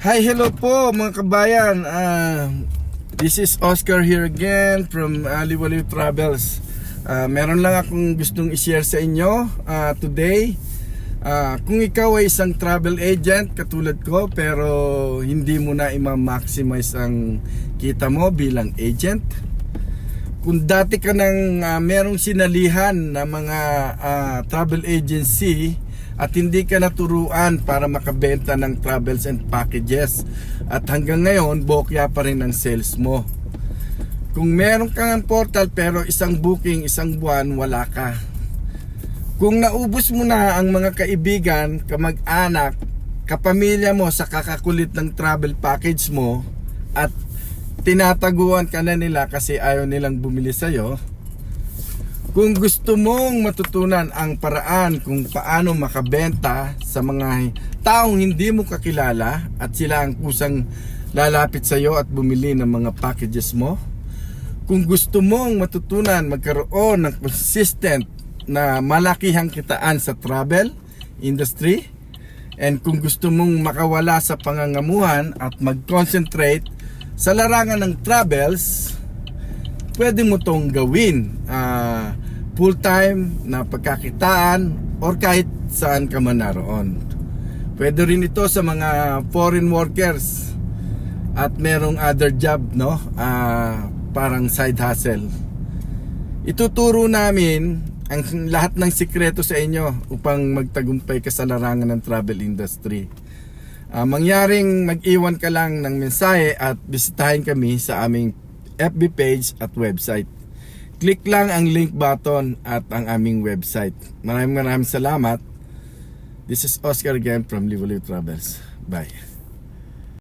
Hi, hello po mga kabayan. Ah, this is Oscar here again from Aliwaliw Travels. Ah, meron lang akong gustong i-share sa inyo ah, today. Ah, kung ikaw ay isang travel agent katulad ko pero hindi mo na i-maximize ang kita mo bilang agent. Kung dati ka nang ah, merong sinalihan na mga ah, travel agency at hindi ka naturuan para makabenta ng travels and packages at hanggang ngayon bokya pa rin ang sales mo. Kung meron kang portal pero isang booking, isang buwan, wala ka. Kung naubos mo na ang mga kaibigan, kamag-anak, kapamilya mo sa kakakulit ng travel package mo at tinataguan ka na nila kasi ayaw nilang bumili sa'yo, kung gusto mong matutunan ang paraan kung paano makabenta sa mga taong hindi mo kakilala at sila ang kusang lalapit sa iyo at bumili ng mga packages mo, kung gusto mong matutunan magkaroon ng consistent na malakihang kitaan sa travel industry, and kung gusto mong makawala sa pangangamuhan at mag-concentrate sa larangan ng travels, pwede mo tong gawin. Ah, full time na pagkakitaan or kahit saan ka man naroon. Pwede rin ito sa mga foreign workers at merong other job no Ah, parang side hustle. Ituturo namin ang lahat ng sikreto sa inyo upang magtagumpay ka sa larangan ng travel industry. Ah, mangyaring mag-iwan ka lang ng mensahe at bisitahin kami sa aming FB page at website. Click lang ang link button at ang aming website. Maraming maraming salamat. This is Oscar again from Lively Travels. Bye.